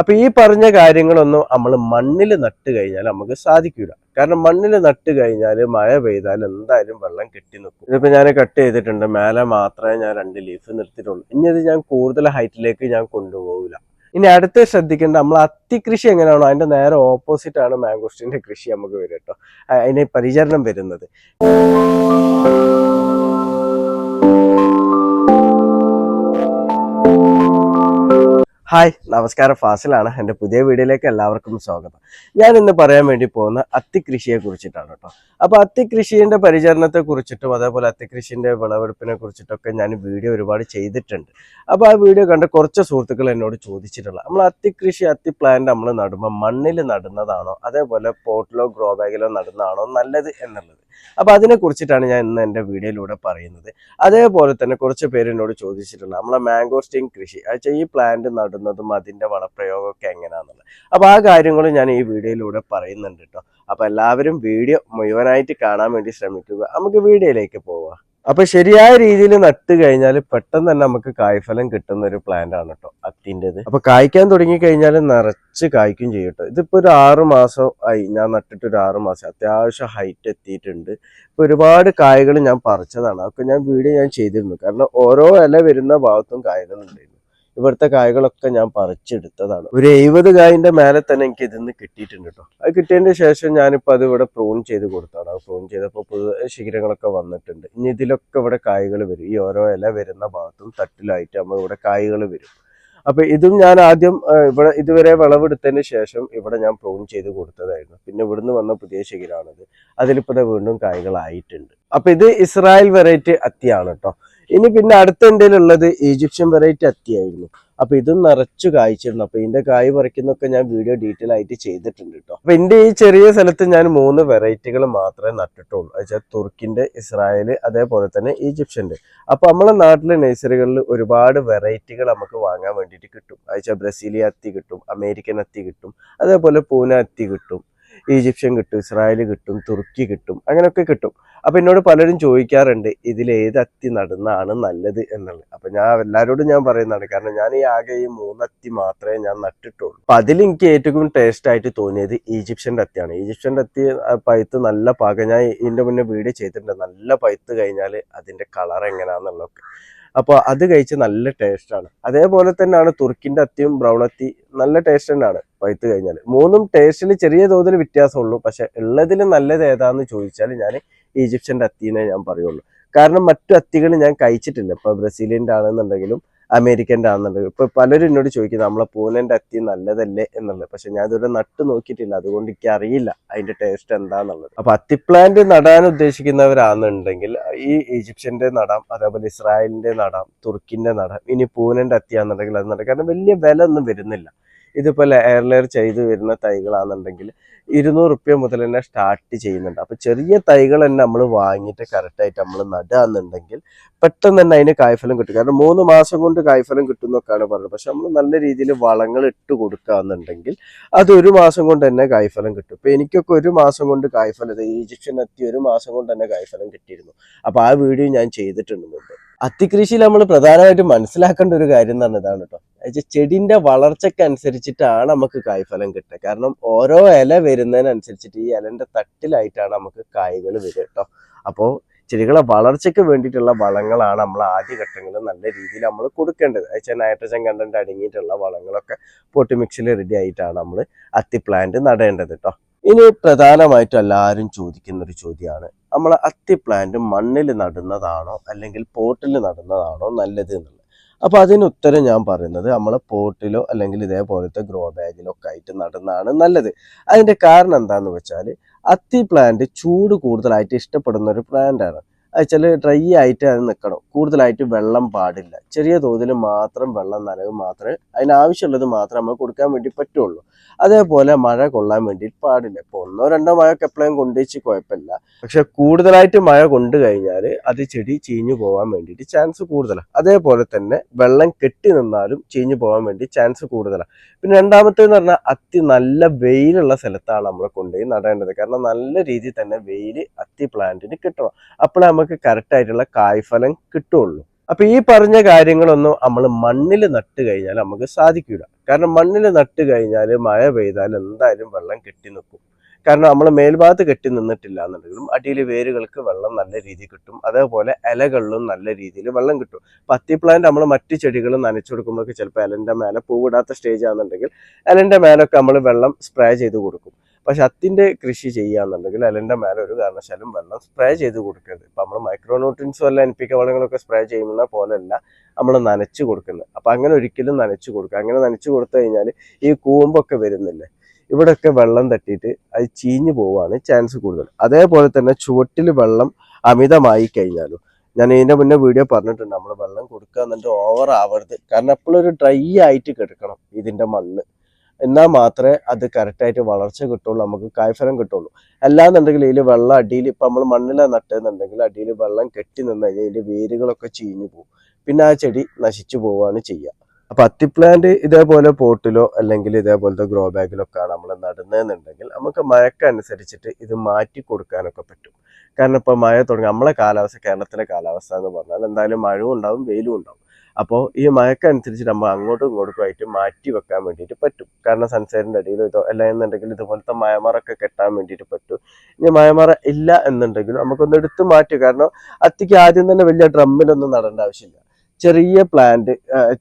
അപ്പൊ ഈ പറഞ്ഞ കാര്യങ്ങളൊന്നും നമ്മൾ മണ്ണിൽ നട്ട് കഴിഞ്ഞാൽ നമുക്ക് സാധിക്കില്ല കാരണം മണ്ണിൽ നട്ട് കഴിഞ്ഞാൽ മഴ പെയ്താൽ എന്തായാലും വെള്ളം കെട്ടി നിൽക്കും ഇതിപ്പോ ഞാൻ കട്ട് ചെയ്തിട്ടുണ്ട്. മേലെ മാത്രമേ ഞാൻ രണ്ട് ലീഫ് നിർത്തിയിട്ടുള്ളൂ. ഇനി അത് ഞാൻ കൂടുതൽ ഹൈറ്റിലേക്ക് ഞാൻ കൊണ്ടുപോകില്ല ഇനി അടുത്ത് ശ്രദ്ധിക്കേണ്ട നമ്മൾ അത്തി കൃഷി എങ്ങനെയാണോ അതിന്റെ നേരെ ഓപ്പോസിറ്റ് ആണ് മാംഗോസ്റ്റിന്റെ കൃഷി നമുക്ക് വരും കേട്ടോ അതിന് പരിചരണം വരുന്നത്. ഹായ് നമസ്കാരം. ഫാസിലാണ്. എന്റെ പുതിയ വീഡിയോയിലേക്ക് എല്ലാവർക്കും സ്വാഗതം. ഞാൻ ഇന്ന് പറയാൻ വേണ്ടി പോകുന്ന അത്തിക്കൃഷിയെ കുറിച്ചിട്ടാണ് കേട്ടോ. അപ്പോൾ അത്തിക്കൃഷിന്റെ പരിചരണത്തെ കുറിച്ചിട്ടും അതേപോലെ അത്തിക്കൃഷിന്റെ വിളവെടുപ്പിനെ കുറിച്ചിട്ടൊക്കെ ഞാൻ വീഡിയോ ഒരുപാട് ചെയ്തിട്ടുണ്ട്. അപ്പോൾ ആ വീഡിയോ കണ്ട കുറച്ച് സുഹൃത്തുക്കൾ എന്നോട് ചോദിച്ചിട്ടുള്ള നമ്മൾ അത്തിക്കൃഷി അത്തി പ്ലാന്റ് നമ്മൾ നടുമ്പോൾ മണ്ണിൽ നടുന്നതാണോ? അതേപോലെ പോട്ടിലോ ഗ്രോ ബാഗിലോ നടുന്നതാണോ നല്ലത് എന്നുള്ളത്? അപ്പോൾ അതിനെ കുറിച്ചിട്ടാണ് ഞാൻ ഇന്ന് എന്റെ വീഡിയോയിലൂടെ പറയുന്നത്. അതേപോലെ തന്നെ കുറച്ച് പേര് എന്നോട് ചോദിച്ചിട്ടുള്ള നമ്മളെ മാംഗോസ്റ്റീൻ കൃഷി അത് ഈ പ്ലാന്റ് നടുന്നതും അതിന്റെ വളപ്രയോഗമൊക്കെ എങ്ങനെയാണെന്നുള്ളത് അപ്പോൾ ആ കാര്യങ്ങളും ഞാൻ ഈ വീഡിയോയിലൂടെ പറയുന്നുണ്ട് കേട്ടോ. അപ്പോൾ എല്ലാവരും വീഡിയോ മുഴുവനായിട്ട് കാണാൻ വേണ്ടി ശ്രമിക്കുക. നമുക്ക് വീഡിയോയിലേക്ക് പോവാം. അപ്പൊ ശരിയായ രീതിയിൽ നട്ട് കഴിഞ്ഞാൽ പെട്ടെന്ന് തന്നെ നമുക്ക് കായ്ഫലം കിട്ടുന്ന ഒരു പ്ലാന്റ് ആണ് കേട്ടോ അത്തിന്റെത് അപ്പൊ കായ്ക്കാൻ തുടങ്ങി കഴിഞ്ഞാൽ നിറച്ച് കായ്ക്കും ചെയ്യും കേട്ടോ. ഇതിപ്പോ ഒരു ആറ് മാസം ആയി. ഞാൻ നട്ടിട്ട് ഒരു ആറ് മാസം. അത്യാവശ്യം ഹൈറ്റ് എത്തിയിട്ടുണ്ട്. ഇപ്പൊ ഒരുപാട് കായകൾ ഞാൻ പറിച്ചതാണ്. അതൊക്കെ ഞാൻ വീഡിയോ ഞാൻ ചെയ്തിരുന്നു. കാരണം ഓരോ ഇല വരുന്ന ഭാഗത്തും കായകൾ ഉണ്ടായിരുന്നു. ഇവിടുത്തെ കായകളൊക്കെ ഞാൻ പറിച്ചെടുത്തതാണ്. ഒരു എഴുപത് കായന്റെ മേലെ തന്നെ എനിക്ക് ഇതിന്ന് കിട്ടിയിട്ടുണ്ട് കേട്ടോ അത് കിട്ടിയതിന്റെ ശേഷം ഞാനിപ്പോൾ അത് ഇവിടെ പ്രൂൺ ചെയ്ത് കൊടുത്താണ്. അത് പ്രൂൺ ചെയ്തപ്പോൾ പുതിയ ശിഖരങ്ങളൊക്കെ വന്നിട്ടുണ്ട്. ഇനി ഇതിലൊക്കെ ഇവിടെ കായകൾ വരും. ഈ ഓരോ ഇല വരുന്ന ഭാഗത്തും തട്ടിലായിട്ട് നമ്മൾ ഇവിടെ കായകൾ വരും. അപ്പൊ ഇതും ഞാൻ ആദ്യം ഇവിടെ ഇതുവരെ വിളവെടുത്തതിന് ശേഷം ഇവിടെ ഞാൻ പ്രൂൺ ചെയ്ത് കൊടുത്തതായിരുന്നു. പിന്നെ ഇവിടുന്ന് വന്ന പുതിയ ശിഖരമാണിത് അതിലിപ്പോ വീണ്ടും കായകളായിട്ടുണ്ട്. അപ്പൊ ഇത് ഇസ്രായേൽ വെറൈറ്റി അത്തിയാണ് കേട്ടോ ഇനി പിന്നെ അടുത്ത എന്റെ ഉള്ളത് ഈജിപ്ഷ്യൻ വെറൈറ്റി അത്തിയായിരുന്നു. അപ്പൊ ഇത് നിറച്ചു കായ്ച്ചിരുന്നു. അപ്പൊ ഇതിന്റെ കായ് പറിക്കുന്നൊക്കെ ഞാൻ വീഡിയോ ഡീറ്റെയിൽ ആയിട്ട് ചെയ്തിട്ടുണ്ട് കേട്ടോ. അപ്പൊ എന്റെ ഈ ചെറിയ സ്ഥലത്ത് ഞാൻ മൂന്ന് വെറൈറ്റികൾ മാത്രമേ നട്ടിട്ടുള്ളൂ. വെച്ചാൽ തുർക്കിന്റെ ഇസ്രായേൽ അതേപോലെ തന്നെ ഈജിപ്ഷ്യന്റെ. അപ്പൊ നമ്മളെ നാട്ടിലെ നഴ്സറികളിൽ ഒരുപാട് വെറൈറ്റികൾ നമുക്ക് വാങ്ങാൻ വേണ്ടിയിട്ട് കിട്ടും. വെച്ചാൽ ബ്രസീലിയ അത്തി കിട്ടും അമേരിക്കൻ അത്തി കിട്ടും അതേപോലെ പൂന അത്തി കിട്ടും ഈജിപ്ഷ്യൻ കിട്ടും ഇസ്രായേൽ കിട്ടും തുർക്കി കിട്ടും അങ്ങനെയൊക്കെ കിട്ടും. അപ്പം എന്നോട് പലരും ചോദിക്കാറുണ്ട് ഇതിലേത് അത്തി നടുന്നതാണ് നല്ലത് എന്നുള്ളത്? അപ്പം ഞാൻ എല്ലാവരോടും ഞാൻ പറയുന്നതാണ് കാരണം ഞാൻ ഈ ആകെ ഈ മൂന്നത്തി മാത്രമേ ഞാൻ നട്ടിട്ടുള്ളൂ. അപ്പം അതിൽ എനിക്ക് ഏറ്റവും ടേസ്റ്റ് ആയിട്ട് തോന്നിയത് ഈജിപ്ഷ്യന്റെ അത്തിയാണ്. ഈജിപ്ഷ്യന്റെ അത്തി പൈത്ത് നല്ല പാകം. ഞാൻ ഇതിന്റെ മുന്നേ വീഡിയോ ചെയ്തിട്ടുണ്ട്. നല്ല പഴുത്ത് കഴിഞ്ഞാൽ അതിന്റെ കളർ എങ്ങനെയാന്നുള്ളതൊക്കെ അപ്പോൾ അത് കഴിച്ച് നല്ല ടേസ്റ്റാണ് അതേപോലെ തന്നെയാണ് തുർക്കിന്റെ അത്തിയും ബ്രൗൺ അത്തി നല്ല ടേസ്റ്റ് തന്നെയാണ് പഴുത്ത് കഴിഞ്ഞാൽ മൂന്നും ടേസ്റ്റിൽ ചെറിയ തോതിൽ വ്യത്യാസമുള്ളൂ. പക്ഷെ ഉള്ളതിൽ നല്ലത് ഏതാന്ന് ചോദിച്ചാൽ ഞാൻ ഈജിപ്ഷ്യന്റെ അത്തിനെ ഞാൻ പറയുള്ളൂ. കാരണം മറ്റു അത്തികൾ ഞാൻ കഴിച്ചിട്ടില്ല. ഇപ്പൊ ബ്രസീലിയന്റെ ആണെന്നുണ്ടെങ്കിലും അമേരിക്കന്റെ ആണെന്നുള്ളത് ഇപ്പൊ പലരും എന്നോട് ചോദിക്കും നമ്മളെ പൂനന്റെ അത്തി നല്ലതല്ലേ? എന്നുള്ളത്. പക്ഷെ ഞാൻ ഇതുവരെ നട്ട് നോക്കിയിട്ടില്ല. അതുകൊണ്ട് എനിക്ക് അറിയില്ല അതിന്റെ ടേസ്റ്റ് എന്താന്നുള്ളത്. അപ്പൊ അത്തിപ്ലാന്റ് നടാൻ ഉദ്ദേശിക്കുന്നവരാണെന്നുണ്ടെങ്കിൽ ഈ ഈജിപ്ഷ്യന്റെ നടാം അതേപോലെ ഇസ്രായേലിന്റെ നടാം തുർക്കിന്റെ നടാം ഇനി പൂനന്റെ അത്തിയാണെന്നുണ്ടെങ്കിൽ അത് നടാം. കാരണം വലിയ വില ഒന്നും വരുന്നില്ല. ഇതിപ്പോ ലെയർ ലെയർ ചെയ്ത് വരുന്ന തൈകളാണെന്നുണ്ടെങ്കിൽ ഇരുന്നൂറ് റുപ്യ മുതൽ തന്നെ സ്റ്റാർട്ട് ചെയ്യുന്നുണ്ട്. അപ്പൊ ചെറിയ തൈകൾ തന്നെ നമ്മൾ വാങ്ങിയിട്ട് കറക്റ്റായിട്ട് നമ്മൾ നടുകയെന്നുണ്ടെങ്കിൽ പെട്ടെന്ന് തന്നെ അതിന് കായ്ഫലം കിട്ടും. കാരണം മൂന്ന് മാസം കൊണ്ട് കായ്ഫലം കിട്ടും എന്നൊക്കെയാണ് പറയുന്നത് പക്ഷെ നമ്മൾ നല്ല രീതിയിൽ വളങ്ങൾ ഇട്ട് കൊടുക്കുകയെന്നുണ്ടെങ്കിൽ അത് ഒരു മാസം കൊണ്ട് തന്നെ കായ്ഫലം കിട്ടും. ഇപ്പൊ എനിക്കൊക്കെ ഒരു മാസം കൊണ്ട് കായ്ഫലം ഈജിപ്ഷ്യൻ എത്തി ഒരു മാസം കൊണ്ട് തന്നെ കായ്ഫലം കിട്ടിയിരുന്നു. അപ്പൊ ആ വീഡിയോ ഞാൻ ചെയ്തിട്ടുണ്ട് മുമ്പ്. അത്തിക്കൃഷിയിൽ നമ്മൾ പ്രധാനമായിട്ടും മനസ്സിലാക്കേണ്ട ഒരു കാര്യം പറഞ്ഞാൽ ഇതാണ് കേട്ടോ. ചെടിന്റെ വളർച്ചയ്ക്ക് അനുസരിച്ചിട്ടാണ് നമുക്ക് കായ്ഫലം കിട്ടുക. കാരണം ഓരോ ഇല വരുന്നതിനനുസരിച്ചിട്ട് ഈ ഇലന്റെ തട്ടിലായിട്ടാണ് നമുക്ക് കായ്കൾ വരിക കേട്ടോ. അപ്പോൾ ചെടികളെ വളർച്ചയ്ക്ക് വേണ്ടിയിട്ടുള്ള വളങ്ങളാണ് നമ്മൾ ആദ്യഘട്ടങ്ങളിൽ നല്ല രീതിയിൽ നമ്മൾ കൊടുക്കേണ്ടത്. വെച്ചാൽ നൈട്രജൻ കണ്ടന്റ് അടങ്ങിയിട്ടുള്ള വളങ്ങളൊക്കെ പൊട്ടി മിക്സിൽ റെഡി ആയിട്ടാണ് നമ്മൾ അത്തി പ്ലാന്റ് നടേണ്ടത് കേട്ടോ. ഇനി പ്രധാനമായിട്ടും എല്ലാവരും ചോദിക്കുന്ന ഒരു ചോദ്യമാണ്. നമ്മൾ അത്തി പ്ലാന്റ് മണ്ണിൽ നടുന്നതാണോ അല്ലെങ്കിൽ പോട്ടിൽ നടുന്നതാണോ നല്ലത് എന്നുള്ളത്? അപ്പൊ അതിന് ഉത്തരം ഞാൻ പറയുന്നത് നമ്മൾ പോട്ടിലോ അല്ലെങ്കിൽ ഇതേപോലത്തെ ഗ്രോ ബാഗിലോ ഒക്കെ ആയിട്ട് നടുന്നതാണ് നല്ലത്. അതിന്റെ കാരണം എന്താണെന്ന് വെച്ചാൽ അത്തി പ്ലാന്റ് ചൂട് കൂടുതലായിട്ട് ഇഷ്ടപ്പെടുന്ന ഒരു പ്ലാന്റാണ് വെച്ചാൽ ഡ്രൈ ആയിട്ട് അത് നിൽക്കണം കൂടുതലായിട്ട് വെള്ളം പാടില്ല. ചെറിയ തോതിൽ മാത്രം വെള്ളം നനവ് മാത്രമേ അതിനാവശ്യമുള്ളത് മാത്രമേ നമ്മൾ കൊടുക്കാൻ വേണ്ടി പറ്റുള്ളൂ. അതേപോലെ മഴ കൊള്ളാൻ വേണ്ടി പാടില്ല. ഇപ്പോൾ ഒന്നോ രണ്ടോ മഴ എപ്പോഴും കൊണ്ടുവച്ച് കുഴപ്പമില്ല. പക്ഷെ കൂടുതലായിട്ട് മഴ കൊണ്ടു കഴിഞ്ഞാൽ അത് ചെടി ചീഞ്ഞു പോകാൻ വേണ്ടിയിട്ട് ചാൻസ് കൂടുതലാണ് അതേപോലെ തന്നെ വെള്ളം കെട്ടി നിന്നാലും ചീഞ്ഞു പോകാൻ വേണ്ടി ചാൻസ് കൂടുതലാണ് പിന്നെ രണ്ടാമത്തേന്ന് പറഞ്ഞാൽ അത്തി നല്ല വെയിലുള്ള സ്ഥലത്താണ് നമ്മൾ കൊണ്ടുപോയി നടേണ്ടത്. കാരണം നല്ല രീതിയിൽ തന്നെ വെയിൽ അത്തി പ്ലാന്റിന് കിട്ടണം. അപ്പോഴേ നമുക്ക് കറക്റ്റ് ആയിട്ടുള്ള കായ്ഫലം കിട്ടുള്ളൂ. അപ്പൊ ഈ പറഞ്ഞ കാര്യങ്ങളൊന്നും നമ്മൾ മണ്ണിൽ നട്ട് കഴിഞ്ഞാൽ നമുക്ക് സാധിക്കില്ല കാരണം മണ്ണിൽ നട്ട് കഴിഞ്ഞാൽ മഴ പെയ്താൽ എന്തായാലും വെള്ളം കെട്ടി നിൽക്കും കാരണം നമ്മൾ മേൽഭാഗത്ത് കെട്ടി നിന്നിട്ടില്ല എന്നുണ്ടെങ്കിലും അടിയിൽ വേരുകൾക്ക് വെള്ളം നല്ല രീതിയിൽ കിട്ടും. അതേപോലെ ഇലകളിലും നല്ല രീതിയിൽ വെള്ളം കിട്ടും. പത്തി പ്ലാന്റ് നമ്മൾ മറ്റ് ചെടികൾ നനച്ചു കൊടുക്കുമ്പോഴൊക്കെ ചിലപ്പോൾ ഇലന്റെ മേലെ പൂവിടാത്ത സ്റ്റേജ് ആണെന്നുണ്ടെങ്കിൽ ഇലന്റെ മേലൊക്കെ നമ്മൾ വെള്ളം സ്പ്രേ ചെയ്ത് കൊടുക്കും. പക്ഷെ അത്തിന്റെ കൃഷി ചെയ്യാന്നുണ്ടെങ്കിൽ അലന്റെ മേലെ ഒരു കാരണവശാലും വെള്ളം സ്പ്രേ ചെയ്ത് കൊടുക്കരുത്. ഇപ്പൊ നമ്മൾ മൈക്രോന്യൂട്രിൻസും അല്ല എൻ പി കെ വളങ്ങളൊക്കെ സ്പ്രേ ചെയ്യുന്ന പോലെയല്ല നമ്മൾ നനച്ച് കൊടുക്കുന്നത്. അപ്പൊ അങ്ങനെ ഒരിക്കലും നനച്ച് കൊടുക്കുക അങ്ങനെ നനച്ച് കൊടുത്തു കഴിഞ്ഞാൽ ഈ കൂമ്പൊക്കെ വരുന്നില്ലേ ഇവിടെയൊക്കെ വെള്ളം തട്ടിയിട്ട് അത് ചീഞ്ഞു പോവാണ് ചാൻസ് കൂടുതൽ. അതേപോലെ തന്നെ ചുവട്ടിൽ വെള്ളം അമിതമായി കഴിഞ്ഞാലും ഞാൻ ഇതിന്റെ മുന്നേ വീഡിയോ പറഞ്ഞിട്ടുണ്ട് നമ്മൾ വെള്ളം കൊടുക്കുക എന്നിട്ട് ഓവർ ആവരുത്. കാരണം എപ്പോഴും ഒരു ഡ്രൈ ആയിട്ട് കിടക്കണം ഇതിന്റെ മണ്ണ്. എന്നാൽ മാത്രമേ അത് കറക്റ്റായിട്ട് വളർച്ച കിട്ടുള്ളൂ നമുക്ക് കായ്ഫലം കിട്ടുള്ളൂ. അല്ലാന്നുണ്ടെങ്കിൽ ഇതിൽ വെള്ളം അടിയിൽ ഇപ്പം നമ്മൾ മണ്ണിലാണ് നട്ടതെന്നുണ്ടെങ്കിൽ അടിയിൽ വെള്ളം കെട്ടി നിന്ന് കഴിഞ്ഞാൽ ഇതിന്റെ വേരുകളൊക്കെ ചീഞ്ഞു പോകും പിന്നെ ആ ചെടി നശിച്ചു പോവുകയാണ് ചെയ്യുക അപ്പം അത്തിപ്ലാന്റ് ഇതേപോലെ പോട്ടിലോ അല്ലെങ്കിൽ ഇതേപോലത്തെ ഗ്രോ ബാഗിലൊക്കെയാണ് നമ്മൾ നടുന്നതെന്നുണ്ടെങ്കിൽ നമുക്ക് മഴക്കനുസരിച്ചിട്ട് ഇത് മാറ്റി കൊടുക്കാനൊക്കെ പറ്റും. കാരണം ഇപ്പം മഴ തുടങ്ങി നമ്മളെ കാലാവസ്ഥ കേരളത്തിലെ കാലാവസ്ഥ എന്ന് പറഞ്ഞാൽ എന്തായാലും മഴയും ഉണ്ടാവും വെയിലും ഉണ്ടാവും. അപ്പോൾ ഈ മഴക്കനുസരിച്ച് നമ്മൾ അങ്ങോട്ടും ഇങ്ങോട്ടും ആയിട്ട് മാറ്റി വെക്കാൻ വേണ്ടിയിട്ട് പറ്റും. കാരണം സൺസൈഡിന്റെ അടിയിൽ ഇതോ അല്ല എന്നുണ്ടെങ്കിൽ ഇതുപോലത്തെ മയമറൊക്കെ കെട്ടാൻ വേണ്ടിയിട്ട് പറ്റും. ഇനി മയമറ ഇല്ല എന്നുണ്ടെങ്കിലും നമുക്കൊന്ന് എടുത്തു മാറ്റും. കാരണം അത്തിക്ക് ആദ്യം തന്നെ വലിയ ഡ്രമ്മിലൊന്നും നടേണ്ട ആവശ്യമില്ല. ചെറിയ പ്ലാന്റ്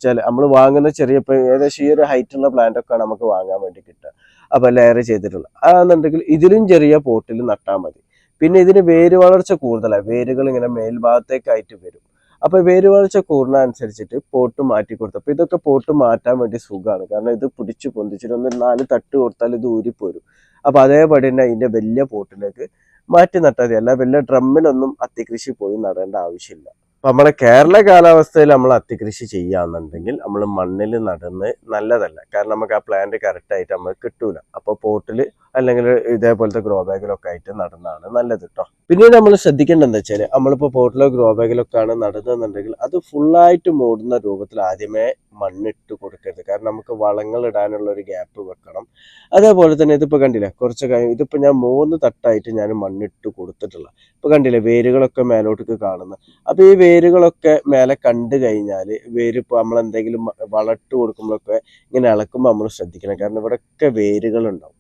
ചില നമ്മൾ വാങ്ങുന്ന ചെറിയ ഏകദേശം ഈ ഒരു ഹൈറ്റുള്ള പ്ലാന്റ് ഒക്കെ നമുക്ക് വാങ്ങാൻ വേണ്ടി കിട്ടുക. അപ്പോൾ ലെയർ ചെയ്തിട്ടുള്ള. അതാണെന്നുണ്ടെങ്കിൽ ഇതിലും ചെറിയ പോട്ടിൽ നട്ടാൽ മതി. പിന്നെ ഇതിന് വേര് വളർച്ച കൂടുതലാണ് വേരുകൾ ഇങ്ങനെ മേൽഭാഗത്തേക്കായിട്ട് വരും. അപ്പൊ വേര് വളർച്ച കൂടുന്ന അനുസരിച്ചിട്ട് പോട്ട് മാറ്റി കൊടുത്തു അപ്പൊ ഇതൊക്കെ പോട്ട് മാറ്റാൻ വേണ്ടി സുഖമാണ്. കാരണം ഇത് പിടിച്ച് പൊന്തിച്ചിട്ട് ഒന്ന് നാല് തട്ട് കൊടുത്താൽ ഇത് ഊരിപ്പോരും അപ്പൊ അതേപടി തന്നെ അതിന്റെ വലിയ പോട്ടിലേക്ക് മാറ്റി നട്ടാൽ മതി. അല്ല വലിയ ഡ്രമ്മിലൊന്നും അത്തിക്കൃഷി പോയി നടേണ്ട ആവശ്യമില്ല. നമ്മളെ കേരള കാലാവസ്ഥയിൽ നമ്മൾ അത്തികൃഷി ചെയ്യാന്നുണ്ടെങ്കിൽ നമ്മൾ മണ്ണിൽ നടന്ന് നല്ലതല്ല. കാരണം നമുക്ക് ആ പ്ലാന്റ് കറക്റ്റായിട്ട് നമ്മൾ കിട്ടൂല. അപ്പോൾ പോട്ടിൽ അല്ലെങ്കിൽ ഇതേപോലത്തെ ഗ്രോ ബാഗിലൊക്കെ ആയിട്ട് നടുന്നതാണ് നല്ലത് കേട്ടോ പിന്നീട് നമ്മൾ ശ്രദ്ധിക്കേണ്ടത് എന്താ വെച്ചാൽ നമ്മളിപ്പോൾ പോട്ടിലോ ഗ്രോ ബാഗിലൊക്കെ ആണ് നടുന്നതെന്നുണ്ടെങ്കിൽ അത് ഫുള്ളായിട്ട് മൂടുന്ന രൂപത്തിൽ ആദ്യമേ മണ്ണിട്ട് കൊടുക്കരുത്. കാരണം നമുക്ക് വളങ്ങൾ ഇടാനുള്ള ഒരു ഗ്യാപ്പ് വെക്കണം. അതേപോലെ തന്നെ ഇതിപ്പോൾ കണ്ടില്ലേ കുറച്ച് കാര്യം ഇതിപ്പോൾ ഞാൻ മൂന്ന് തട്ടായിട്ട് ഞാൻ മണ്ണിട്ട് കൊടുത്തിട്ടുള്ള. ഇപ്പോൾ കണ്ടില്ലേ വേരുകളൊക്കെ മേലോട്ടേക്ക് കാണുന്നത് അപ്പോൾ ഈ വേരുകളൊക്കെ മേലെ കണ്ടു കഴിഞ്ഞാൽ വേര് ഇപ്പോൾ നമ്മൾ എന്തെങ്കിലും വളട്ട് കൊടുക്കുമ്പോഴൊക്കെ ഇങ്ങനെ ഇളക്കുമ്പോൾ നമ്മൾ ശ്രദ്ധിക്കണം. കാരണം ഇവിടെയൊക്കെ വേരുകളുണ്ടാവും.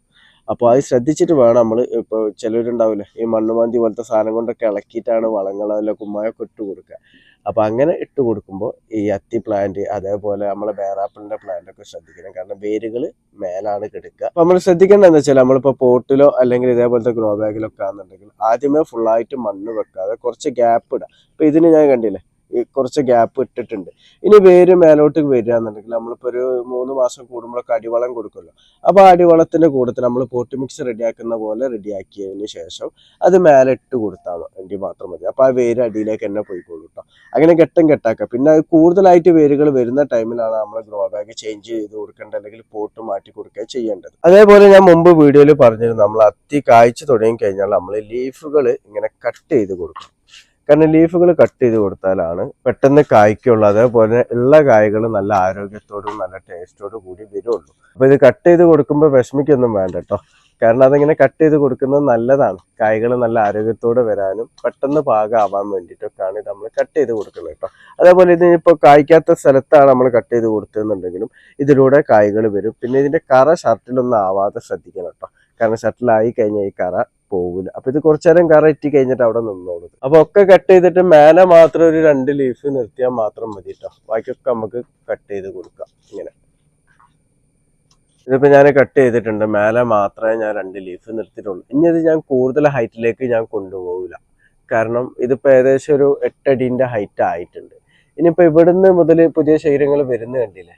അപ്പോൾ അത് ശ്രദ്ധിച്ചിട്ട് വേണം നമ്മൾ ഇപ്പോൾ ചിലരുണ്ടാവില്ലേ? ഈ മണ്ണുമാന്തി പോലത്തെ സാധനം കൊണ്ടൊക്കെ ഇളക്കിയിട്ടാണ് വളങ്ങൾ അല്ല കുമ്മായൊക്കെ ഇട്ട് കൊടുക്കുക. അപ്പോൾ അങ്ങനെ ഇട്ട് കൊടുക്കുമ്പോൾ ഈ അത്തി പ്ലാന്റ് അതേപോലെ നമ്മളെ ബേറാപ്പിളിന്റെ പ്ലാന്റ് ഒക്കെ ശ്രദ്ധിക്കണം. കാരണം വേരുകൾ മേലാണ് കിടക്കുക അപ്പോൾ നമ്മൾ ശ്രദ്ധിക്കേണ്ടത് എന്താ വെച്ചാൽ നമ്മളിപ്പോൾ പോട്ടിലോ അല്ലെങ്കിൽ ഇതേപോലത്തെ ഗ്രോ ബാഗിലൊക്കെ ആണെന്നുണ്ടെങ്കിൽ ആദ്യമേ ഫുള്ളായിട്ട് മണ്ണ് വെക്കാതെ കുറച്ച് ഗ്യാപ്പ് ഇടുക അപ്പോൾ ഇതിന് ഞാൻ കണ്ടില്ലേ? കുറച്ച് ഗ്യാപ്പ് ഇട്ടിട്ടുണ്ട്. ഇനി വേര് മേലോട്ട് വരിക എന്നുണ്ടെങ്കിൽ നമ്മളിപ്പോൾ ഒരു മൂന്ന് മാസം കൂടുമ്പോഴൊക്കെ അടിവളം കൊടുക്കുമല്ലോ. അപ്പോൾ ആ അടിവളത്തിന്റെ കൂട്ടത്തിൽ നമ്മൾ പോട്ടി മിക്സ് റെഡിയാക്കുന്ന പോലെ റെഡിയാക്കിയതിന് ശേഷം അത് മേലെ ഇട്ട് കൊടുത്താൽ എങ്കിൽ മാത്രം മതി. അപ്പോൾ ആ വേര് അടിയിലേക്ക് തന്നെ പോയിക്കോളൂ കേട്ടോ അങ്ങനെ ഘട്ടം ഘട്ടാക്കുക പിന്നെ അത് കൂടുതലായിട്ട് വേരുകൾ വരുന്ന ടൈമിലാണ് നമ്മൾ ഗ്രോ ബാഗ് ചേഞ്ച് ചെയ്ത് കൊടുക്കേണ്ടത് അല്ലെങ്കിൽ പോട്ട് മാറ്റി കൊടുക്കുക ചെയ്യേണ്ടത്. അതേപോലെ ഞാൻ മുമ്പ് വീഡിയോയിൽ പറഞ്ഞിരുന്നു നമ്മൾ അത്തി കായ്ച്ചു തുടങ്ങി കഴിഞ്ഞാൽ നമ്മൾ ലീഫുകൾ ഇങ്ങനെ കട്ട് ചെയ്ത് കൊടുക്കും. കാരണം ലീഫുകൾ കട്ട് ചെയ്ത് കൊടുത്താലാണ് പെട്ടെന്ന് കായ്ക്കുള്ളൂ. അതേപോലെ ഉള്ള കായകൾ നല്ല ആരോഗ്യത്തോടും നല്ല ടേസ്റ്റോടും കൂടി വരുള്ളൂ. അപ്പൊ ഇത് കട്ട് ചെയ്ത് കൊടുക്കുമ്പോൾ വിഷമിക്കൊന്നും വേണ്ട കേട്ടോ കാരണം അതിങ്ങനെ കട്ട് ചെയ്ത് കൊടുക്കുന്നത് നല്ലതാണ്. കായ്കൾ നല്ല ആരോഗ്യത്തോടെ വരാനും പെട്ടെന്ന് പാകമാവാൻ വേണ്ടിയിട്ടൊക്കെയാണ് ഇത് നമ്മൾ കട്ട് ചെയ്ത് കൊടുക്കുന്നത് കേട്ടോ അതേപോലെ ഇത് ഇപ്പോൾ കായ്ക്കാത്ത സ്ഥലത്താണ് നമ്മൾ കട്ട് ചെയ്ത് കൊടുത്തതെന്നുണ്ടെങ്കിലും ഇതിലൂടെ കായ്കൾ വരും. പിന്നെ ഇതിന്റെ കറ ഷർട്ടിലൊന്നും ആവാതെ ശ്രദ്ധിക്കണം കേട്ടോ കാരണം ഷർട്ടിലായി കഴിഞ്ഞാൽ ഈ കറ പോകില്ല അപ്പൊ ഇത് കുറച്ചു നേരം കറ കഴിഞ്ഞിട്ട് അവിടെ നിന്നോളൂ. അപ്പൊ ഒക്കെ കട്ട് ചെയ്തിട്ട് മേലെ മാത്രം ഒരു രണ്ട് ലീഫ് നിർത്തിയാൽ മാത്രം മതി കേട്ടോ ബാക്കിയൊക്കെ നമുക്ക് കട്ട് ചെയ്ത് കൊടുക്കാം. ഇങ്ങനെ. ഇതിപ്പോ ഞാൻ കട്ട് ചെയ്തിട്ടുണ്ട്. മേലെ മാത്രമേ ഞാൻ രണ്ട് ലീഫ് നിർത്തിയിട്ടുള്ളൂ. ഇനി ഇത് ഞാൻ കൂടുതൽ ഹൈറ്റിലേക്ക് ഞാൻ കൊണ്ടുപോകില്ല കാരണം ഇതിപ്പോ ഏകദേശം ഒരു എട്ടടിന്റെ ഹൈറ്റ് ആയിട്ടുണ്ട്. ഇനിയിപ്പോ ഇവിടുന്ന് മുതൽ പുതിയ ശരീരങ്ങൾ വരുന്ന കണ്ടില്ലേ?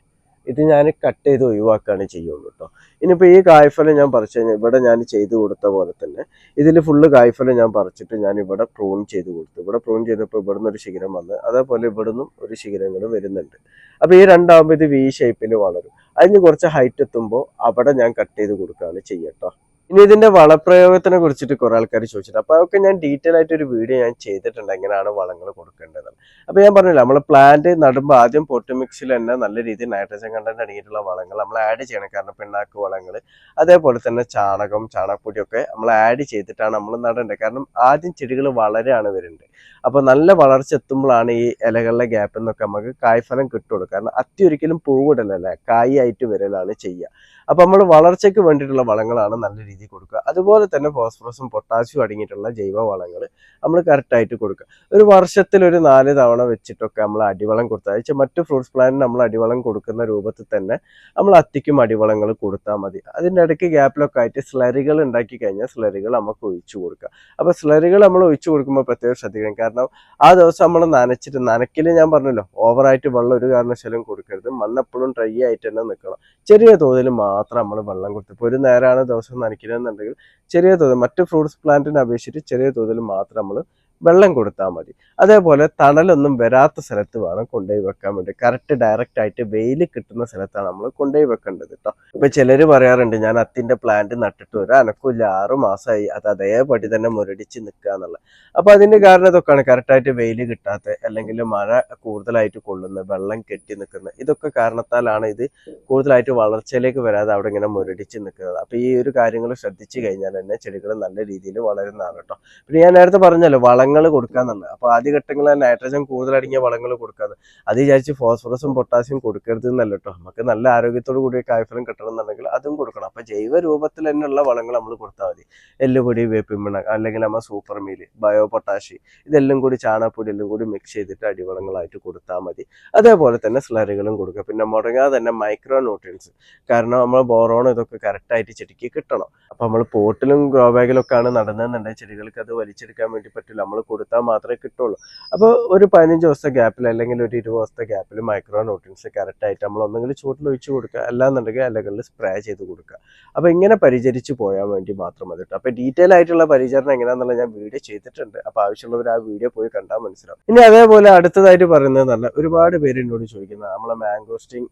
ഇത് ഞാൻ കട്ട് ചെയ്ത് ഒഴിവാക്കുകയാണ് ചെയ്യുള്ളൂ കേട്ടോ ഇനിയിപ്പോൾ ഈ കായ്ഫലം ഞാൻ പറിച്ചു കഴിഞ്ഞാൽ ഇവിടെ ഞാൻ ചെയ്തു കൊടുത്ത പോലെ തന്നെ ഇതിൽ ഫുള്ള് കായ്ഫലം ഞാൻ പറിച്ചിട്ട് ഞാൻ ഇവിടെ പ്രൂൺ ചെയ്ത് കൊടുത്തു. ഇവിടെ പ്രൂൺ ചെയ്തപ്പോൾ ഇവിടെ ഒരു ശിഖരം വന്ന് അതേപോലെ ഇവിടെ നിന്നും ഒരു ശിഖരങ്ങൾ വരുന്നുണ്ട്. അപ്പോൾ ഈ രണ്ടാകുമ്പോൾ ഇത് വി ഷേപ്പിൽ വളരും. അതിന് കുറച്ച് ഹൈറ്റ് എത്തുമ്പോൾ അവിടെ ഞാൻ കട്ട് ചെയ്ത് കൊടുക്കുകയാണ് ചെയ്യട്ടോ ഇനി ഇതിന്റെ വളപ്രയോഗത്തിനെ കുറിച്ചിട്ട് കുറെ ആൾക്കാർ ചോദിച്ചിട്ടുണ്ട്. അപ്പൊ അതൊക്കെ ഞാൻ ഡീറ്റെയിൽ ആയിട്ട് ഒരു വീഡിയോ ഞാൻ ചെയ്തിട്ടുണ്ട്. എങ്ങനെയാണ് വളങ്ങൾ കൊടുക്കേണ്ടത്. അപ്പൊ ഞാൻ പറഞ്ഞില്ല നമ്മൾ പ്ലാന്റ് നടുമ്പോൾ ആദ്യം പൊട്ടുമിക്സിൽ തന്നെ നല്ല രീതിയിൽ നൈട്രജൻ കണ്ടന്റ് അടങ്ങിയിട്ടുള്ള വളങ്ങൾ നമ്മൾ ആഡ് ചെയ്യണം. കാരണം പിണ്ണാക്ക് വളങ്ങൾ അതേപോലെ തന്നെ ചാണകം ചാണകപ്പൊടിയൊക്കെ നമ്മൾ ആഡ് ചെയ്തിട്ടാണ് നമ്മൾ നടേണ്ടത്. കാരണം ആദ്യം ചെടികൾ വളരെയാണ് വരുന്നത് അപ്പോൾ നല്ല വളർച്ച എത്തുമ്പോഴാണ് ഈ ഇലകളിലെ ഗ്യാപ്പ് നിന്നൊക്കെ നമുക്ക് കായ്ഫലം കിട്ടുള്ളൂ. കാരണം അത്യൊരിക്കലും പൂവിടലല്ല കായി ആയിട്ട് വരലാണ് ചെയ്യുക. അപ്പൊ നമ്മൾ വളർച്ചയ്ക്ക് വേണ്ടിയിട്ടുള്ള വളങ്ങളാണ് നല്ല രീതിയിൽ കൊടുക്കുക. അതുപോലെ തന്നെ ഫോസ്ഫറസും പൊട്ടാസ്യവും അടങ്ങിയിട്ടുള്ള ജൈവ വളങ്ങൾ നമ്മൾ കറക്റ്റായിട്ട് കൊടുക്കുക. ഒരു വർഷത്തിൽ ഒരു നാല് തവണ വെച്ചിട്ടൊക്കെ നമ്മൾ അടിവളം കൊടുത്താൽ വെച്ചാൽ മറ്റു ഫ്രൂട്ട്സ് പ്ലാന്റിന് നമ്മൾ അടിവളം കൊടുക്കുന്ന രൂപത്തിൽ തന്നെ നമ്മൾ അത്തിക്കും അടിവളങ്ങൾ കൊടുത്താൽ മതി. അതിന്റെ ഇടയ്ക്ക് ഗ്യാപ്പിലൊക്കെ ആയിട്ട് സ്ലറികൾ ഉണ്ടാക്കി കഴിഞ്ഞാൽ സ്ലറികൾ നമുക്ക് ഒഴിച്ചു കൊടുക്കുക അപ്പോൾ സ്ലറികൾ നമ്മൾ ഒഴിച്ചു കൊടുക്കുമ്പോൾ പ്രത്യേകം ശ്രദ്ധിക്കണം. കാരണം ആ ദിവസം നമ്മൾ നനച്ചിട്ട് നനക്കിൽ ഞാൻ പറഞ്ഞല്ലോ ഓവറായിട്ട് വെള്ളം ഒരു കാരണവശാലും കൊടുക്കരുത്. മണ്ണെപ്പോഴും ഡ്രൈ ആയിട്ട് തന്നെ നിൽക്കണം. ചെറിയ തോതിൽ മാത്രം നമ്മൾ വെള്ളം കൊടുത്തു. ഇപ്പോൾ ഒരു നേരമാണ് ദിവസം നനയ്ക്കുന്നതെന്നുണ്ടെങ്കിൽ ചെറിയ തോതിൽ മറ്റ് ഫ്രൂട്ട്സ് പ്ലാന്റിനെ അപേക്ഷിച്ച് ചെറിയ തോതിൽ മാത്രം നമ്മൾ വെള്ളം കൊടുത്താൽ മതി. അതേപോലെ തണലൊന്നും വരാത്ത സ്ഥലത്ത് വേണം കൊണ്ടുപോയി വെക്കാൻ വേണ്ടി. കറക്റ്റ് ഡയറക്റ്റ് ആയിട്ട് വെയിൽ കിട്ടുന്ന സ്ഥലത്താണ് നമ്മൾ കൊണ്ടുപോയി വെക്കേണ്ടത് കേട്ടോ ഇപ്പൊ ചിലർ പറയാറുണ്ട് ഞാൻ അത്തിന്റെ പ്ലാന്റ് നട്ടിട്ട് ഒരു അനക്കില്ല ആറു മാസമായി അത് അതേപടി തന്നെ മുരടിച്ച് നിൽക്കുക എന്നുള്ളത് അപ്പൊ അതിന്റെ കാരണം ഇതൊക്കെയാണ്. കറക്റ്റായിട്ട് വെയിൽ കിട്ടാത്ത അല്ലെങ്കിൽ മഴ കൂടുതലായിട്ട് കൊള്ളുന്നത് വെള്ളം കെട്ടി നിൽക്കുന്നത് ഇതൊക്കെ കാരണത്താലാണ് ഇത് കൂടുതലായിട്ട് വളർച്ചയിലേക്ക് വരാതെ അവിടെ ഇങ്ങനെ മുരടിച്ച് നിൽക്കുന്നത്. അപ്പൊ ഈ ഒരു കാര്യങ്ങൾ ശ്രദ്ധിച്ചു കഴിഞ്ഞാൽ തന്നെ ചെടികൾ നല്ല രീതിയിൽ വളരുന്നതാണ് കേട്ടോ പിന്നെ ഞാൻ നേരത്തെ പറഞ്ഞല്ലോ വളങ്ങൾ കൊടുക്കാന്നുള്ളത് അപ്പൊ ആദ്യ ഘട്ടങ്ങളിൽ നൈട്രജൻ കൂടുതലടങ്ങിയ വളങ്ങൾ കൊടുക്കാതെ അത് വിചാരിച്ച് ഫോസ്ഫറസും പൊട്ടാസ്യം കൊടുക്കരുത് എന്നല്ല കേട്ടോ നമുക്ക് നല്ല ആരോഗ്യത്തോടു കൂടിയ കായ്ഫലം കിട്ടണം എന്നുണ്ടെങ്കിൽ അതും കൊടുക്കണം. അപ്പൊ ജൈവ രൂപത്തിൽ തന്നെയുള്ള വളങ്ങൾ നമ്മൾ കൊടുത്താൽ മതി. എല്ലുപൊടി വേപ്പിമിണ അല്ലെങ്കിൽ നമ്മൾ സൂപ്പർ മീൽ ബയോ പൊട്ടാഷി ഇതെല്ലാം കൂടി ചാണകപ്പൊടി എല്ലാം കൂടി മിക്സ് ചെയ്തിട്ട് അടിവളങ്ങളായിട്ട് കൊടുത്താൽ മതി. അതേപോലെ തന്നെ സ്ലറികളും കൊടുക്കുക. പിന്നെ മുടങ്ങാതെ തന്നെ മൈക്രോ ന്യൂട്രിയൻസ് കാരണം നമ്മൾ ബോറോൺ ഇതൊക്കെ കറക്റ്റായിട്ട് ചെടിക്ക് കിട്ടണം. അപ്പൊ നമ്മൾ പോട്ടിലും ഗ്രോ ബാഗിലും ഒക്കെ ആണ് നടന്നതെന്നുണ്ടെങ്കിൽ ചെടികൾക്ക് അത് വലിച്ചെടുക്കാൻ വേണ്ടി പറ്റില്ല. നമ്മൾ കൊടുത്താൽ മാത്രമേ കിട്ടുള്ളൂ. അപ്പോൾ ഒരു പതിനഞ്ച് ദിവസത്തെ ഗ്യാപ്പിൽ അല്ലെങ്കിൽ ഒരു ഇരുപത് ദിവസത്തെ ഗ്യാപ്പിൽ മൈക്രോ ന്യൂട്രിയൻസ് കറക്റ്റായിട്ട് നമ്മൾ ഒന്നെങ്കിൽ ചൂട്ടിൽ ഒഴിച്ച് കൊടുക്കുക. അല്ലാന്നുണ്ടെങ്കിൽ ഇലകളിൽ സ്പ്രേ ചെയ്ത് കൊടുക്കുക. അപ്പോൾ ഇങ്ങനെ പരിചരിച്ച് പോയാൽ വേണ്ടി മാത്രം മതി കേട്ടോ. അപ്പോൾ ഡീറ്റെയിൽ ആയിട്ടുള്ള പരിചരണം എങ്ങനെയാണെന്നുള്ള ഞാൻ വീഡിയോ ചെയ്തിട്ടുണ്ട്. അപ്പോൾ ആവശ്യമുള്ളവർ ആ വീഡിയോ പോയി കണ്ടാൽ മനസ്സിലാവും. ഇനി അതേപോലെ അടുത്തതായിട്ട് പറയുന്നത് നല്ല ഒരുപാട് പേര് എന്നോട് ചോദിക്കുന്നത് നമ്മളെ മാംഗോസ്റ്റിങ്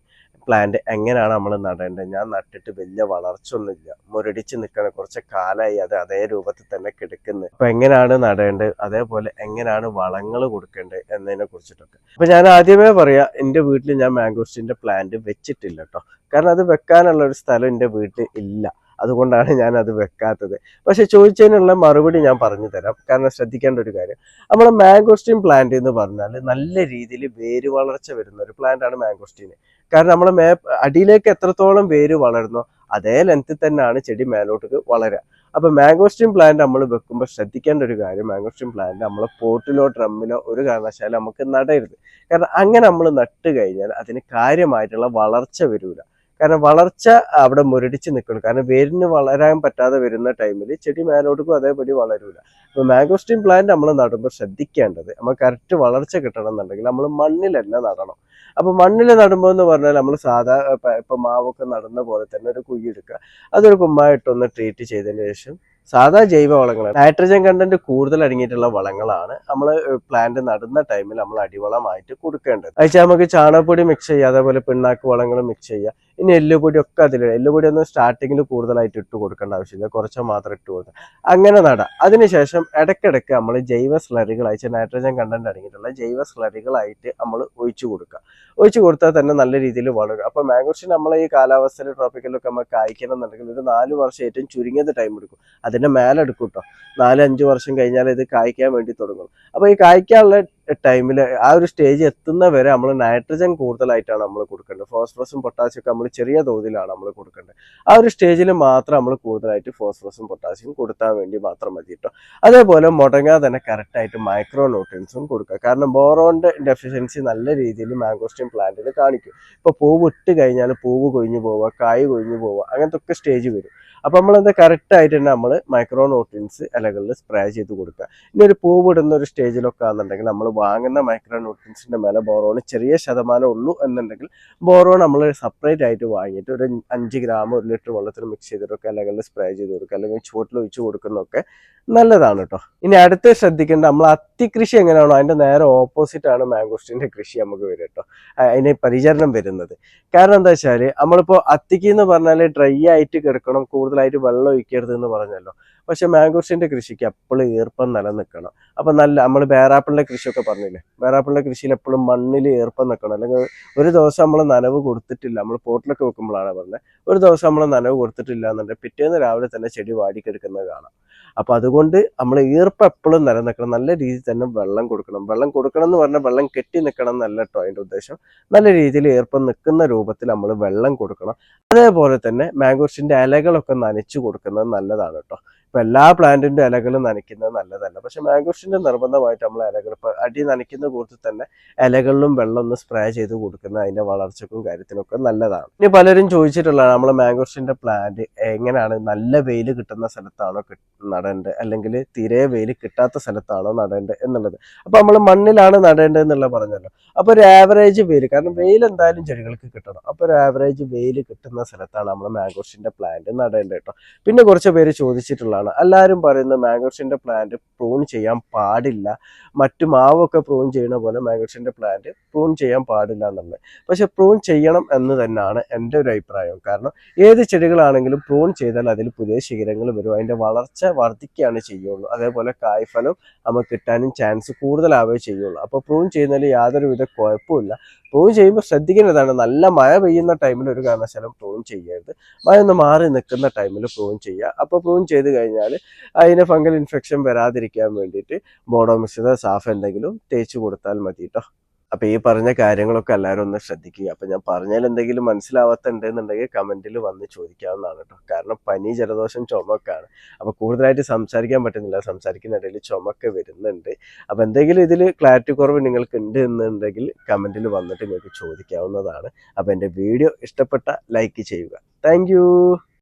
പ്ലാന്റ് എങ്ങനെയാണ് നമ്മൾ നടേണ്ടത്? ഞാൻ നട്ടിട്ട് വലിയ വളർച്ച ഒന്നുമില്ല. മുരടിച്ച് നിൽക്കണ കുറച്ച് കാലമായി അത് അതേ രൂപത്തിൽ തന്നെ കിടക്കുന്നത് അപ്പൊ എങ്ങനെയാണ് നടേണ്ടത്? അതേപോലെ എങ്ങനെയാണ് വളങ്ങൾ കൊടുക്കേണ്ടത് എന്നതിനെ കുറിച്ചിട്ടൊക്കെ. അപ്പൊ ഞാൻ ആദ്യമേ പറയാ എന്റെ വീട്ടിൽ ഞാൻ മാംഗോസ്റ്റിന്റെ പ്ലാന്റ് വെച്ചിട്ടില്ല കേട്ടോ കാരണം അത് വെക്കാനുള്ള ഒരു സ്ഥലം എന്റെ വീട്ടിൽ ഇല്ല. അതുകൊണ്ടാണ് ഞാൻ അത് വെക്കാത്തത്. പക്ഷെ ചോദിച്ചതിനുള്ള മറുപടി ഞാൻ പറഞ്ഞു തരാം. കാരണം ശ്രദ്ധിക്കേണ്ട ഒരു കാര്യം. നമ്മുടെ മാംഗോസ്റ്റീൻ പ്ലാന്റ് എന്ന് പറഞ്ഞാൽ നല്ല രീതിയിൽ വേര് വളർച്ച വരുന്ന ഒരു പ്ലാന്റാണ് മാംഗോസ്റ്റീൻ കാരണം നമ്മുടെ മേ അടിയിലേക്ക് എത്രത്തോളം വേര് വളരുന്നോ അതേ ലെങ്ത്തിൽ തന്നെയാണ് ചെടി മേലോട്ട് വളരുക അപ്പൊ മാംഗോസ്റ്റീൻ പ്ലാന്റ് നമ്മൾ വെക്കുമ്പോൾ ശ്രദ്ധിക്കേണ്ട ഒരു കാര്യം മാംഗോസ്റ്റീൻ പ്ലാന്റ് നമ്മൾ പോട്ടിലോ ഡ്രമ്മിലോ ഒരു കാരണവശാലും നമുക്ക് നടരുത്. കാരണം അങ്ങനെ നമ്മൾ നട്ട് കഴിഞ്ഞാൽ അതിന് കാര്യമായിട്ടുള്ള വളർച്ച വരൂല. കാരണം വളർച്ച അവിടെ മുരടിച്ച് നിൽക്കണം. കാരണം വേരിന് വളരാൻ പറ്റാതെ വരുന്ന ടൈമിൽ ചെടി മേലോട്ടും അതേപടി വളരൂല. അപ്പൊ മാംഗോസ്റ്റീൻ പ്ലാന്റ് നമ്മൾ നടുമ്പോൾ ശ്രദ്ധിക്കേണ്ടത് നമ്മൾ കറക്റ്റ് വളർച്ച കിട്ടണം എന്നുണ്ടെങ്കിൽ നമ്മൾ തന്നെ നടണം. അപ്പൊ മണ്ണിൽ നടുമ്പോൾ എന്ന് പറഞ്ഞാൽ നമ്മൾ സാധാ ഇപ്പൊ- ഇപ്പൊ മാവൊക്കെ നടുന്ന പോലെ തന്നെ ഒരു കുഴി എടുക്കുക. അതൊരു കുമ്മായിട്ടൊന്ന് ട്രീറ്റ് ചെയ്തതിന് ശേഷം സാധാ ജൈവ വളങ്ങൾ നൈട്രജൻ കണ്ടന്റ് കൂടുതൽ അടങ്ങിയിട്ടുള്ള വളങ്ങളാണ് നമ്മൾ പ്ലാന്റ് നടുന്ന ടൈമിൽ നമ്മൾ അടിവളമായിട്ട് കൊടുക്കേണ്ടത്. അയച്ചാൽ നമുക്ക് ചാണകപ്പൊടി മിക്സ് ചെയ്യുക അതേപോലെ പിണ്ണാക്ക് വളങ്ങൾ മിക്സ് ചെയ്യുക. ഇനി എല്ലുപൊടി ഒക്കെ അതിൽ എല്ലുപൊടി ഒന്നും സ്റ്റാർട്ടിങ്ങിൽ കൂടുതലായിട്ട് ഇട്ട് കൊടുക്കേണ്ട ആവശ്യമില്ല. കുറച്ച് മാത്രം ഇട്ട് കൊടുക്കുക അങ്ങനെ നടാം. അതിനുശേഷം ഇടയ്ക്കിടയ്ക്ക് നമ്മൾ ജൈവ സ്ലറികൾ അയച്ച നൈട്രജൻ കണ്ടന്റ് അടങ്ങിയിട്ടുള്ള ജൈവ സ്ലറികളായിട്ട് നമ്മൾ ഒഴിച്ചു കൊടുക്കുക. ഒഴിച്ചു കൊടുത്താൽ തന്നെ നല്ല രീതിയിൽ വളരും. അപ്പോൾ മാംഗോസ്റ്റിൻ നമ്മൾ ഈ കാലാവസ്ഥയിൽ ട്രോപ്പിക്കലൊക്കെ നമ്മൾ കായ്ക്കണം എന്നുണ്ടെങ്കിൽ ഒരു നാല് വർഷം ഏറ്റവും ചുരുങ്ങിയത് ടൈം എടുക്കും. അതിന്റെ മേലെടുക്കും കേട്ടോ നാല് അഞ്ച് വർഷം കഴിഞ്ഞാൽ ഇത് കായ്ക്കാൻ വേണ്ടി തുടങ്ങും അപ്പോൾ ഈ കായ്ക്കാനുള്ള ടൈമിൽ ആ ഒരു സ്റ്റേജ് എത്തുന്ന വരെ നമ്മൾ നൈട്രജൻ കൂടുതലായിട്ടാണ് നമ്മൾ കൊടുക്കേണ്ടത്. ഫോസ്ഫറസും പൊട്ടാസ്യം ഒക്കെ നമ്മൾ ചെറിയ തോതിലാണ് നമ്മൾ കൊടുക്കേണ്ടത്. ആ ഒരു സ്റ്റേജിൽ മാത്രം നമ്മൾ കൂടുതലായിട്ട് ഫോസ്ഫറസും പൊട്ടാസ്യം കൊടുത്താൽ വേണ്ടി മാത്രം മതി കേട്ടോ അതേപോലെ മുടങ്ങാതെ തന്നെ കറക്റ്റായിട്ട് മൈക്രോ ന്യൂട്രിയൻസും കൊടുക്കുക. കാരണം ബോറോണിന്റെ ഡെഫിഷ്യൻസി നല്ല രീതിയിൽ മാംഗോസ്റ്റീൻ പ്ലാന്റിൽ കാണിക്കും. ഇപ്പോൾ പൂവ് ഇട്ട് കഴിഞ്ഞാൽ പൂവ് കൊഴിഞ്ഞു പോവുക കായ് കൊഴിഞ്ഞു പോവുക അങ്ങനത്തെ ഒക്കെ സ്റ്റേജ് വരും. അപ്പോൾ നമ്മൾ എന്താ കറക്റ്റ് ആയിട്ട് തന്നെ നമ്മൾ മൈക്രോ ന്യൂട്രിയൻസ് ഇലകളിൽ സ്പ്രേ ചെയ്ത് കൊടുക്കുക. ഇനി ഒരു പൂവ് ഇടുന്ന ഒരു സ്റ്റേജിലൊക്കെ ആണെന്നുണ്ടെങ്കിൽ നമ്മൾ വാങ്ങുന്ന മൈക്രോ ന്യൂട്രിയൻസിന്റെ മേലെ ബോറോൺ ചെറിയ ശതമാനം ഉള്ളൂ എന്നുണ്ടെങ്കിൽ ബോറോൺ നമ്മൾ സെപ്പറേറ്റ് ആയിട്ട് വാങ്ങിയിട്ട് ഒരു അഞ്ച് ഗ്രാം ഒരു ലിറ്റർ വെള്ളത്തിൽ മിക്സ് ചെയ്ത് കൊടുക്കുക അല്ലെങ്കിൽ സ്പ്രേ ചെയ്ത് കൊടുക്കുക. അല്ലെങ്കിൽ ചുവട്ടിൽ ഒഴിച്ച് കൊടുക്കുന്നതൊക്കെ നല്ലതാണ് കേട്ടോ. ഇനി അടുത്ത് ശ്രദ്ധിക്കേണ്ട നമ്മൾ അത്തി കൃഷി എങ്ങനെയാണോ അതിന്റെ നേരെ ഓപ്പോസിറ്റ് ആണ് മാംഗോസ്റ്റിന്റെ കൃഷി നമുക്ക് വരും കേട്ടോ. അതിന് പരിചരണം വരുന്നത്. കാരണം എന്താ വെച്ചാൽ നമ്മളിപ്പോ അത്തിക്ക് എന്ന് പറഞ്ഞാൽ ഡ്രൈ ആയിട്ട് കിടക്കണം കൂടുതലായിട്ട് വെള്ളം ഒഴിക്കരുത് എന്ന് പറഞ്ഞല്ലോ. പക്ഷെ മാംഗോസ്റ്റിന്റെ കൃഷിക്ക് എപ്പോഴും ഈർപ്പം നിലനിൽക്കണം. അപ്പൊ നല്ല നമ്മൾ വേറാപ്പിളിന്റെ കൃഷിയൊക്കെ പറഞ്ഞില്ലേ? വേറാപ്പിളിന്റെ കൃഷിയിൽ എപ്പോഴും മണ്ണിൽ ഈർപ്പം നിൽക്കണം. അല്ലെങ്കിൽ ഒരു ദിവസം നമ്മൾ നനവ് കൊടുത്തിട്ടില്ല. നമ്മൾ പോട്ടിലൊക്കെ വെക്കുമ്പോഴാണ് പറഞ്ഞത്. ഒരു ദിവസം നമ്മൾ നനവ് കൊടുത്തിട്ടില്ല എന്നുണ്ടെങ്കിൽ പിറ്റേന്ന് രാവിലെ തന്നെ ചെടി വാടിക്കെടുക്കുന്നത് കാണാം. അപ്പൊ അതുകൊണ്ട് നമ്മൾ ഈർപ്പം എപ്പോഴും നിലനിൽക്കണം. നല്ല രീതിയിൽ തന്നെ വെള്ളം കൊടുക്കണം. വെള്ളം കൊടുക്കണം എന്ന് പറഞ്ഞാൽ വെള്ളം കെട്ടി നിൽക്കണം എന്നല്ല കേട്ടോ അതിന്റെ ഉദ്ദേശം. നല്ല രീതിയിൽ ഈർപ്പം നിൽക്കുന്ന രൂപത്തിൽ നമ്മൾ വെള്ളം കൊടുക്കണം. അതേപോലെ തന്നെ മാംഗോസ്റ്റിന്റെ ഇലകളൊക്കെ നനച്ചു കൊടുക്കുന്നത് നല്ലതാണ് കേട്ടോ. ഇപ്പൊ എല്ലാ പ്ലാന്റിന്റെ ഇലകളും നനയ്ക്കുന്നത് നല്ലതല്ല. പക്ഷെ മാംഗോസ്റ്റിന്റെ നിർബന്ധമായിട്ട് നമ്മൾ ഇലകൾ ഇപ്പൊ അടി നനയ്ക്കുന്ന കൂട്ടത്തിൽ തന്നെ ഇലകളിലും വെള്ളം ഒന്ന് സ്പ്രേ ചെയ്ത് കൊടുക്കുന്നത് അതിന്റെ വളർച്ചക്കും കാര്യത്തിനൊക്കെ നല്ലതാണ്. ഇനി പലരും ചോദിച്ചിട്ടുള്ളതാണ് നമ്മൾ മാംഗോസ്റ്റിന്റെ പ്ലാന്റ് എങ്ങനെയാണ്? നല്ല വെയിൽ കിട്ടുന്ന സ്ഥലത്താണോ നടേണ്ടത്? അല്ലെങ്കിൽ തീരെ വെയിൽ കിട്ടാത്ത സ്ഥലത്താണോ നടേണ്ടത് എന്നുള്ളത്. അപ്പോൾ നമ്മൾ മണ്ണിലാണ് നടേണ്ടത് എന്നുള്ള പറഞ്ഞല്ലോ. അപ്പോൾ ഒരു ആവറേജ് വെയിൽ കാരണം വെയിൽ എന്തായാലും ചെടികൾക്ക് കിട്ടണം. അപ്പോൾ ഒരു ആവറേജ് വെയിൽ കിട്ടുന്ന സ്ഥലത്താണ് നമ്മൾ മാംഗോസ്റ്റിന്റെ പ്ലാന്റ് നടേണ്ടത് കേട്ടോ പിന്നെ കുറച്ച് പേര് ചോദിച്ചിട്ടുള്ളതാണ് എല്ലാവരും പറയുന്നത് മാംഗോസ്റ്റിന്റെ പ്ലാന്റ് പ്രൂൺ ചെയ്യാൻ പാടില്ല. മറ്റു മാവൊക്കെ പ്രൂൺ ചെയ്യുന്ന പോലെ മാംഗോസ്റ്റിന്റെ പ്ലാന്റ് പ്രൂൺ ചെയ്യാൻ പാടില്ല എന്നുള്ളത്. പക്ഷേ പ്രൂൺ ചെയ്യണം എന്ന് തന്നെയാണ് എന്റെ ഒരു അഭിപ്രായം. കാരണം ഏത് ചെടികളാണെങ്കിലും പ്രൂൺ ചെയ്താൽ അതിൽ പുതിയ ശിഖരങ്ങൾ വരും. അതിന്റെ വളർച്ച വർദ്ധിക്കുകയാണ് ചെയ്യുള്ളൂ. അതേപോലെ കായ്ഫലം നമുക്ക് കിട്ടാനും ചാൻസ് കൂടുതലാവേ ചെയ്യുള്ളൂ. അപ്പോൾ പ്രൂൺ ചെയ്യുന്നതിൽ യാതൊരുവിധ കുഴപ്പമില്ല പ്രൂൺ ചെയ്യുമ്പോൾ ശ്രദ്ധിക്കേണ്ടതാണ് നല്ല മഴ പെയ്യുന്ന ടൈമിൽ ഒരു കാരണവശാലും പ്രൂൺ ചെയ്യരുത്. മഴ ഒന്ന് മാറി നിൽക്കുന്ന ടൈമിൽ പ്രൂൺ ചെയ്യുക. അപ്പോൾ പ്രൂൺ ചെയ്ത് അതിന് ഫംഗൽ ഇൻഫെക്ഷൻ വരാതിരിക്കാൻ വേണ്ടിയിട്ട് ബോഡോമിസിന് സാഫ് എന്തെങ്കിലും തേച്ച് കൊടുത്താൽ മതി കേട്ടോ അപ്പൊ ഈ പറഞ്ഞ കാര്യങ്ങളൊക്കെ എല്ലാവരും ഒന്ന് ശ്രദ്ധിക്കുക. അപ്പൊ ഞാൻ പറഞ്ഞാൽ എന്തെങ്കിലും മനസ്സിലാവാത്തുണ്ടെന്നുണ്ടെങ്കിൽ കമന്റിൽ വന്ന് ചോദിക്കാവുന്നതാണ് കേട്ടോ കാരണം പനി ജലദോഷം ചുമക്കാണ് അപ്പോൾ കൂടുതലായിട്ട് സംസാരിക്കാൻ പറ്റുന്നില്ല. സംസാരിക്കുന്ന ഇടയിൽ ചുമക്ക വരുന്നുണ്ട്. അപ്പൊ എന്തെങ്കിലും ഇതിൽ ക്ലാരിറ്റി കുറവ് നിങ്ങൾക്ക് ഉണ്ട് എന്നുണ്ടെങ്കിൽ കമന്റിൽ വന്നിട്ട് നിങ്ങൾക്ക് ചോദിക്കാവുന്നതാണ്. അപ്പൊ എന്റെ വീഡിയോ ഇഷ്ടപ്പെട്ട ലൈക്ക് ചെയ്യുക. താങ്ക്